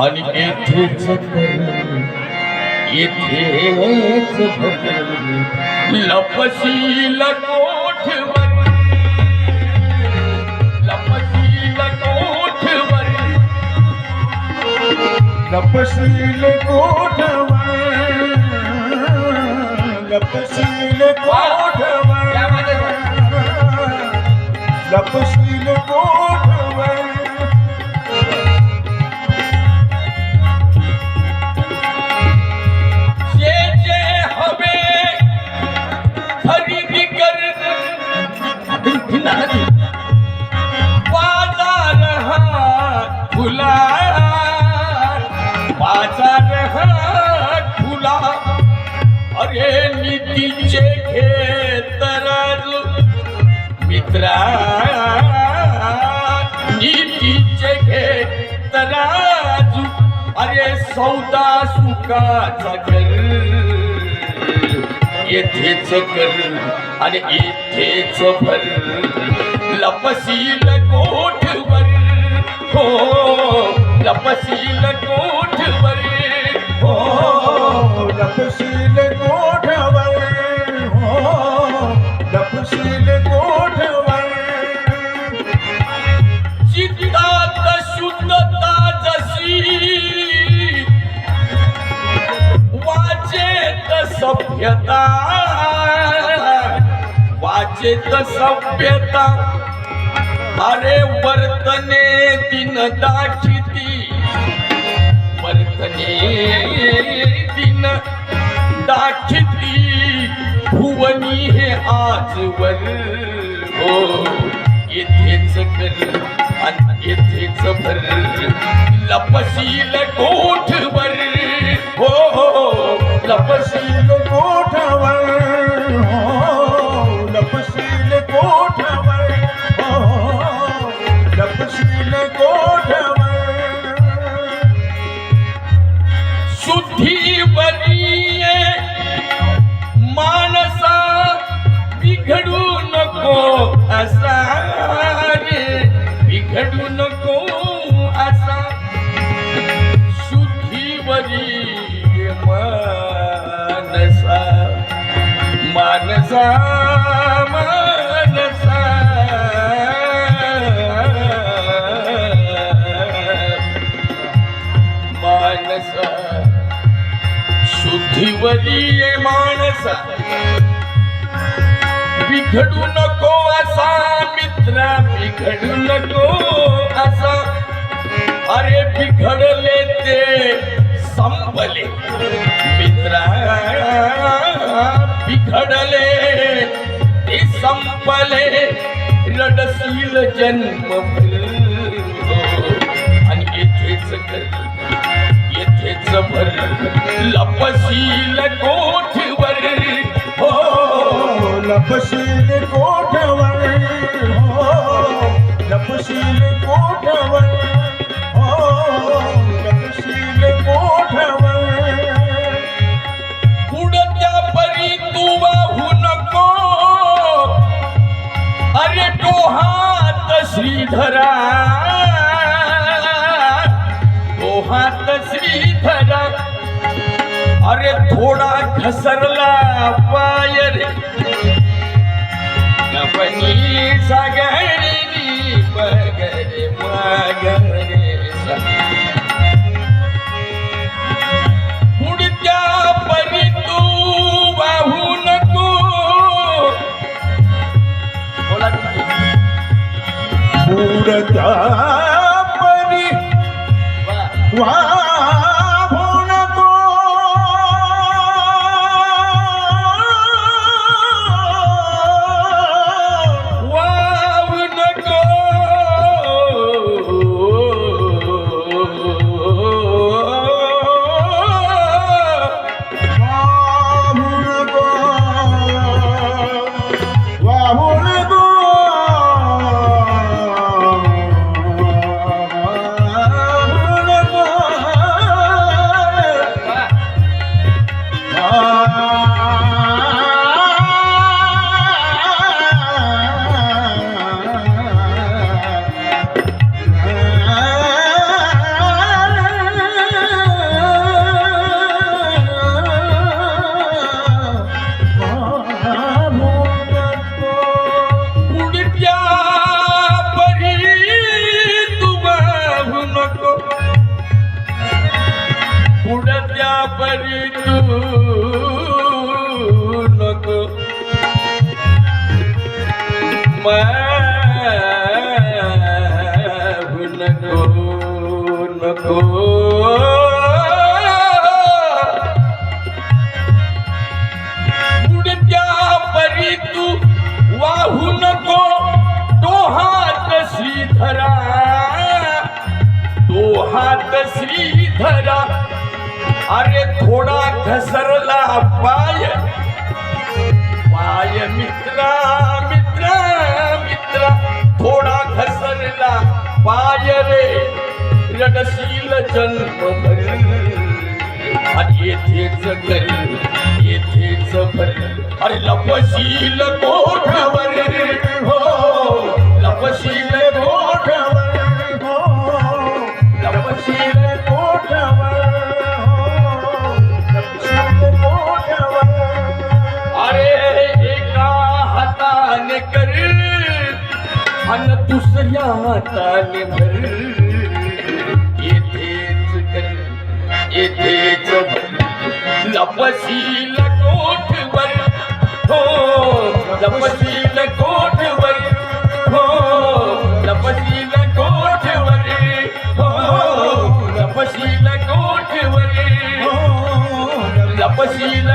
आणि येथेच येथेच भर लपशील कोठवर लपशील कोठवर लपशील कोठवर लपशील कोठवर लपशील तिचे घेत राजू मित्रा तिचे घेत राजू अरे सौदा सुखाचा कर येथेच कर आणि इथेच भर. लपशील कोठवर हो लपशील कोठवर सभ्यता. वाचेत सभ्यता. अरे वर्तने दिन दाखिती. वर्तने दिन दाखिती. भुवनी हे आजवर. हो येथेच कर आणि येथेच भर. लपशील कोठ नको असा रे बिघडू नको असा. शुद्धीवरी मानसा मानसा मानसा. मानसा शुद्धीवरी मानसा. बिघडू नको असा मित्रा बिघडू नको असा. अरे बिघडले ते संपले. मित्रा बिघडले ते संपले. रडसील जन्म आणि येथेच येथेच भर. लपशील को हो लपशील कोठवर? हो लपशील कोठवर? हो लपशील कोठवर? पुढच्या परी तू वाहू नको. अरे डोहात श्रीधरा डोहात श्रीधरा अरे थोडा घसरला पाय रे डोहात श्रीधरा अरे थोडा घसरला पाय। पाय मित्रा मित्रा मित्रा थोडा घसरला पाय रे। रडशील जन्मभर. आणि येथेच कर येथेच भर. अरे लपशील कोठवर. हो लपशील कोठवर. हो, लपशील अरे एका हाताने कर आणि दुसऱ्या हाताने भर. येथेच कर येथेच तपशील कोठवर हो कोठ कोठवर हो तपशील कोठवर हो तपशील कोठवर हो तपशील